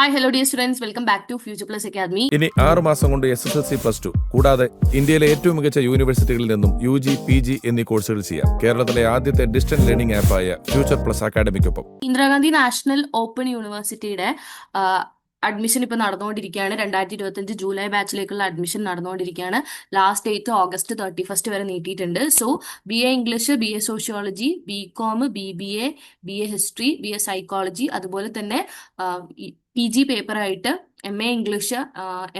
Hi hello dear students welcome back to future plus academy ഇനി ആറ് മാസം കൊണ്ട് S S L C plus two കൂടാതെ ഇന്ത്യയിലെ ഏറ്റവും മികച്ച യൂണിവേഴ്സിറ്റികളിൽ നിന്നും യു ജി പി ജി എന്നീ കോഴ്സുകൾ ചെയ്യാം. കേരളത്തിലെ ആദ്യത്തെ ഡിസ്റ്റന്റ് ലേണിംഗ് ആപ്പായ ഫ്യൂച്ചർ പ്ലസ് അക്കാഡമിക്കൊപ്പം ഇന്ദിരാഗാന്ധി നാഷണൽ ഓപ്പൺ യൂണിവേഴ്സിറ്റിയുടെ അഡ്മിഷൻ ഇപ്പോൾ നടന്നുകൊണ്ടിരിക്കുകയാണ്. രണ്ടായിരത്തി ഇരുപത്തഞ്ച് ജൂലൈ ബാച്ചിലേക്കുള്ള അഡ്മിഷൻ നടന്നുകൊണ്ടിരിക്കുകയാണ്. Last date August thirty first വരെ നീട്ടിയിട്ടുണ്ട്. So B A English B A sociology B com B B A B A history B A psychology അതുപോലെ തന്നെ P G പേപ്പറായിട്ട് M A English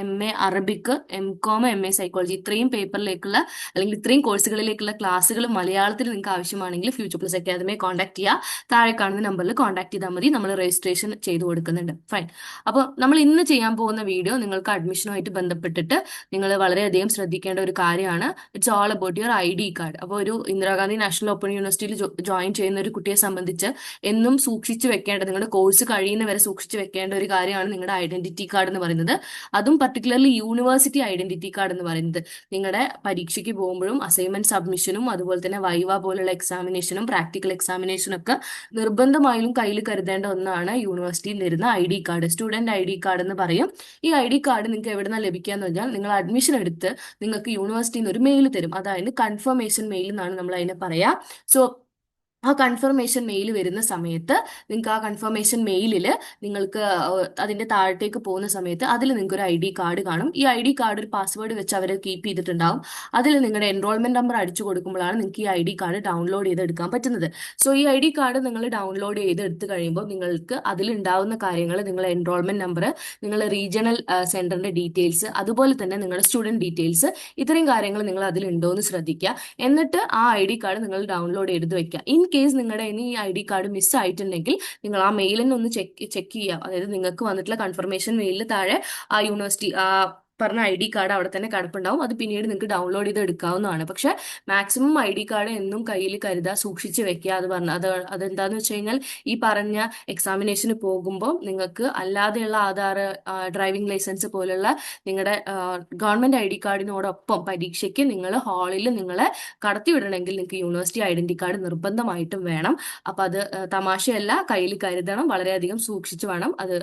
M A Arabic M com M A psychology ഇത്രയും പേപ്പറിലേക്കുള്ള അല്ലെങ്കിൽ ഇത്രയും കോഴ്സുകളിലേക്കുള്ള ക്ലാസ്സുകൾ മലയാളത്തിൽ നിങ്ങൾക്ക് ആവശ്യമാണെങ്കിൽ ഫ്യൂച്ചർ പ്ലസ് അക്കാദമിയെ കോൺടാക്ട് ചെയ്യുക താഴെ കാണുന്ന നമ്പറിൽ കോൺടാക്ട് ചെയ്താൽ മതി. നമ്മൾ രജിസ്ട്രേഷൻ ചെയ്തു കൊടുക്കുന്നുണ്ട്. ഫൈൻ അപ്പോൾ നമ്മൾ ഇന്ന് ചെയ്യാൻ പോകുന്ന വീഡിയോ നിങ്ങൾക്ക് അഡ്മിഷനുമായിട്ട് ബന്ധപ്പെട്ടിട്ട് നിങ്ങൾ വളരെയധികം ശ്രദ്ധിക്കേണ്ട ഒരു കാര്യമാണ്. It's all about your I D card അപ്പോൾ ഒരു ഇന്ദിരാഗാന്ധി നാഷണൽ ഓപ്പൺ യൂണിവേഴ്സിറ്റിയിൽ ജോയിൻ ചെയ്യുന്ന ഒരു കുട്ടിയെ സംബന്ധിച്ച് എന്നും സൂക്ഷിച്ചു വെക്കേണ്ട നിങ്ങളുടെ കോഴ്സ് കഴിയുന്നവരെ സൂക്ഷിച്ചു വെക്കേണ്ട ഒരു കാര്യമാണ് നിങ്ങളുടെ ഐഡന്റിറ്റി കാർഡ് എന്ന് പറയുന്നത്. അതും പർട്ടിക്കുലർലി യൂണിവേഴ്സിറ്റി ഐഡന്റിറ്റി കാർഡ് എന്ന് പറയുന്നത്. നിങ്ങളുടെ പരീക്ഷയ്ക്ക് പോകുമ്പോഴും അസൈൻമെന്റ് സബ്മിഷനും അതുപോലെ തന്നെ വൈവ പോലുള്ള എക്സാമിനേഷനും പ്രാക്ടിക്കൽ എക്സാമിനേഷനും ഒക്കെ നിർബന്ധമായും കയ്യിൽ കരുതേണ്ട ഒന്നാണ് യൂണിവേഴ്സിറ്റിയിൽ വരുന്ന I D card. Student I D card എന്ന് പറയും. ഈ ഐ ഡി കാർഡ് നിങ്ങൾക്ക് എവിടെ നിന്നാണ് ലഭിക്കുക എന്ന് പറഞ്ഞാൽ നിങ്ങൾ അഡ്മിഷൻ എടുത്ത് നിങ്ങൾക്ക് യൂണിവേഴ്സിറ്റിയിൽ നിന്ന് ഒരു മെയിൽ തരും. അതായത് കൺഫർമേഷൻ മെയിൽ എന്നാണ് നമ്മൾ അതിനെ പറയാ. സോ ആ കൺഫർമേഷൻ മെയിൽ വരുന്ന സമയത്ത് നിങ്ങൾക്ക് ആ കൺഫർമേഷൻ മെയിലിൽ നിങ്ങൾക്ക് അതിന്റെ താഴത്തേക്ക് പോകുന്ന സമയത്ത് അതിൽ നിങ്ങൾക്ക് ഒരു ഐ ഡി കാർഡ് കാണും. ഈ ഐ ഡി കാർഡ് ഒരു പാസ്വേഡ് വെച്ച് അവർ കീപ്പ് ചെയ്തിട്ടുണ്ടാവും. അതിൽ നിങ്ങളുടെ എൻറോൾമെന്റ് നമ്പർ അടിച്ചു കൊടുക്കുമ്പോഴാണ് നിങ്ങൾക്ക് ഈ ഐ ഡി കാർഡ് ഡൗൺലോഡ് ചെയ്തെടുക്കാൻ പറ്റുന്നത്. സോ ഈ ഐ ഡി കാർഡ് നിങ്ങൾ ഡൗൺലോഡ് ചെയ്തെടുത്ത് കഴിയുമ്പോൾ നിങ്ങൾക്ക് അതിലുണ്ടാവുന്ന കാര്യങ്ങൾ നിങ്ങളുടെ എൻറോൾമെന്റ് നമ്പർ നിങ്ങളുടെ റീജിയണൽ സെന്ററിന്റെ ഡീറ്റെയിൽസ് അതുപോലെ തന്നെ നിങ്ങളുടെ സ്റ്റുഡന്റ് ഡീറ്റെയിൽസ് ഇത്രയും കാര്യങ്ങൾ നിങ്ങൾ അതിലുണ്ടോ എന്ന് ശ്രദ്ധിക്കുക. എന്നിട്ട് ആ ഐ ഡി കാർഡ് നിങ്ങൾ ഡൗൺലോഡ് ചെയ്ത് വെക്കുക. ഇൻ കേസ് നിങ്ങളുടെ ഇനി ഈ ഐ ഡി കാർഡ് മിസ് ആയിട്ടുണ്ടെങ്കിൽ നിങ്ങൾ ആ മെയിലിനെ ഒന്ന് ചെക്ക് ചെക്ക് ചെയ്യുക അതായത് നിങ്ങൾക്ക് വന്നിട്ടുള്ള കൺഫർമേഷൻ മെയിലിൽ താഴെ ആ യൂണിവേഴ്സിറ്റി ആ പറഞ്ഞ ഐ ഡി കാർഡ് അവിടെ തന്നെ കിടപ്പുണ്ടാവും. അത് പിന്നീട് നിങ്ങൾക്ക് ഡൗൺലോഡ് ചെയ്ത് എടുക്കാവുന്നതാണ്. പക്ഷെ മാക്സിമം ഐ ഡി കാർഡ് എന്നും കയ്യിൽ കരുതാ സൂക്ഷിച്ച് വെക്കുക അത് പറഞ്ഞ അത് അതെന്താന്ന് വെച്ച് കഴിഞ്ഞാൽ ഈ പറഞ്ഞ എക്സാമിനേഷന് പോകുമ്പോൾ നിങ്ങൾക്ക് അല്ലാതെയുള്ള ആധാർ ഡ്രൈവിംഗ് ലൈസൻസ് പോലുള്ള നിങ്ങളുടെ ഗവൺമെന്റ് ഐ ഡി കാർഡിനോടൊപ്പം പരീക്ഷയ്ക്ക് നിങ്ങൾ ഹാളിൽ നിങ്ങളെ കടത്തി വിടണമെങ്കിൽ നിങ്ങൾക്ക് യൂണിവേഴ്സിറ്റി ഐഡന്റി കാർഡ് നിർബന്ധമായിട്ടും വേണം. അപ്പൊ അത് തമാശയല്ല. കയ്യിൽ കരുതണം. വളരെയധികം സൂക്ഷിച്ച് വേണം അത്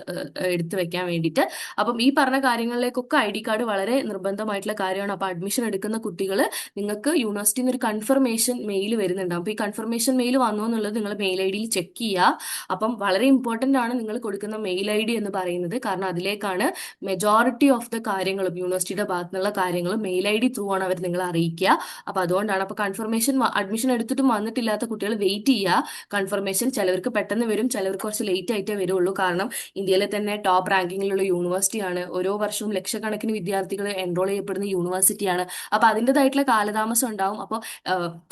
എടുത്തു വെക്കാൻ വേണ്ടിയിട്ട്. അപ്പം ഈ പറഞ്ഞ കാര്യങ്ങളിലേക്കൊക്കെ ഐ ഡി കാർഡ് വളരെ നിർബന്ധമായിട്ടുള്ള കാര്യമാണ്. അപ്പോൾ അഡ്മിഷൻ എടുക്കുന്ന കുട്ടികൾ നിങ്ങൾക്ക് യൂണിവേഴ്സിറ്റിയിൽ ഒരു കൺഫർമേഷൻ മെയിൽ വരുന്നുണ്ടാവും അപ്പോൾ ഈ കൺഫർമേഷൻ മെയിൽ വന്നു എന്നുള്ളത് നിങ്ങൾ മെയിൽ ഐ ഡിയിൽ ചെക്ക് ചെയ്യുക അപ്പം വളരെ ഇമ്പോർട്ടന്റ് ആണ് നിങ്ങൾ കൊടുക്കുന്ന മെയിൽ ഐ ഡി എന്ന് പറയുന്നത്. കാരണം അതിലേക്കാണ് മെജോറിറ്റി ഓഫ് ദ കാര്യങ്ങളും യൂണിവേഴ്സിറ്റിയുടെ ഭാഗത്തു നിന്നുള്ള കാര്യങ്ങളും മെയിൽ ഐ ഡി ത്രൂ ആണ് അവർ നിങ്ങളെ അറിയിക്കുക. അപ്പോൾ അതുകൊണ്ടാണ് അപ്പോൾ കൺഫർമേഷൻ അഡ്മിഷൻ എടുത്തിട്ടും വന്നിട്ടില്ലാത്ത കുട്ടികൾ വെയിറ്റ് ചെയ്യുക കൺഫർമേഷൻ ചിലവർക്ക് പെട്ടെന്ന് വരും ചിലവർക്ക് കുറച്ച് ലേറ്റ് ആയിട്ടേ വരുള്ളൂ. കാരണം ഇന്ത്യയിലെ തന്നെ ടോപ്പ് റാങ്കിങ്ങിലുള്ള യൂണിവേഴ്സിറ്റിയാണ് ഓരോ വർഷവും ലക്ഷക്കണക്കിന് വിദ്യാർത്ഥികൾ എൻറോൾ ചെയ്യപ്പെടുന്ന യൂണിവേഴ്സിറ്റിയാണ് അപ്പോൾ അതിന്റെതായിട്ടുള്ള കാലതാമസം ഉണ്ടാവും. അപ്പോൾ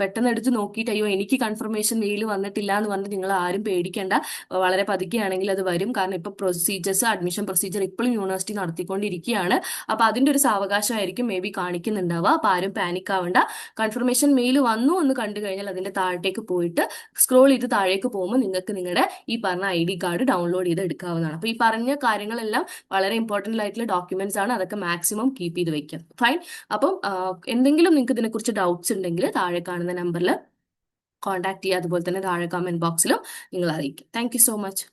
പെട്ടെന്ന് എടുത്ത് നോക്കിയിട്ട് അയ്യോ എനിക്ക് കൺഫർമേഷൻ മെയിൽ വന്നിട്ടില്ല എന്ന് പറഞ്ഞ് നിങ്ങൾ ആരും പേടിക്കേണ്ട. വളരെ പതുക്കെയാണെങ്കിൽ അത് വരും. കാരണം ഇപ്പോൾ പ്രൊസീജിയേഴ്സ് അഡ്മിഷൻ പ്രൊസീജിയർ ഇപ്പോഴും യൂണിവേഴ്സിറ്റി നടത്തിക്കൊണ്ടിരിക്കുകയാണ്. അപ്പോൾ അതിന്റെ ഒരു സാവകാശമായിരിക്കും മേ ബി കാണിക്കുന്നുണ്ടാവുക. അപ്പോൾ ആരും പാനിക് ആവേണ്ട. കൺഫർമേഷൻ മെയിൽ വന്നു എന്ന് കണ്ടു കഴിഞ്ഞാൽ അതിന്റെ താഴത്തേക്ക് പോയിട്ട് സ്ക്രോൾ ചെയ്ത് താഴേക്ക് പോകുമ്പോൾ നിങ്ങൾക്ക് നിങ്ങളുടെ ഈ പറഞ്ഞ ഐ ഡി കാർഡ് ഡൗൺലോഡ് ചെയ്ത് എടുക്കാവുന്നതാണ് അപ്പോൾ ഈ പറഞ്ഞ കാര്യങ്ങളെല്ലാം വളരെ ഇമ്പോർട്ടന്റ് ആയിട്ടുള്ള ഡോക്യുമെന്റ്സ് ആണ്. അതൊക്കെ മാക്സിമം കീപ്പ് ചെയ്ത് വെക്കാം. ഫൈൻ അപ്പം എന്തെങ്കിലും നിങ്ങൾക്ക് ഇതിനെക്കുറിച്ച് ഡൗട്ട്സ് ഉണ്ടെങ്കിൽ താഴെ കാണുന്ന നമ്പറിൽ കോൺടാക്ട് ചെയ്യുക. അതുപോലെ തന്നെ താഴെ കമന്റ് ബോക്സിലും നിങ്ങൾ അറിയിക്കും. Thank so much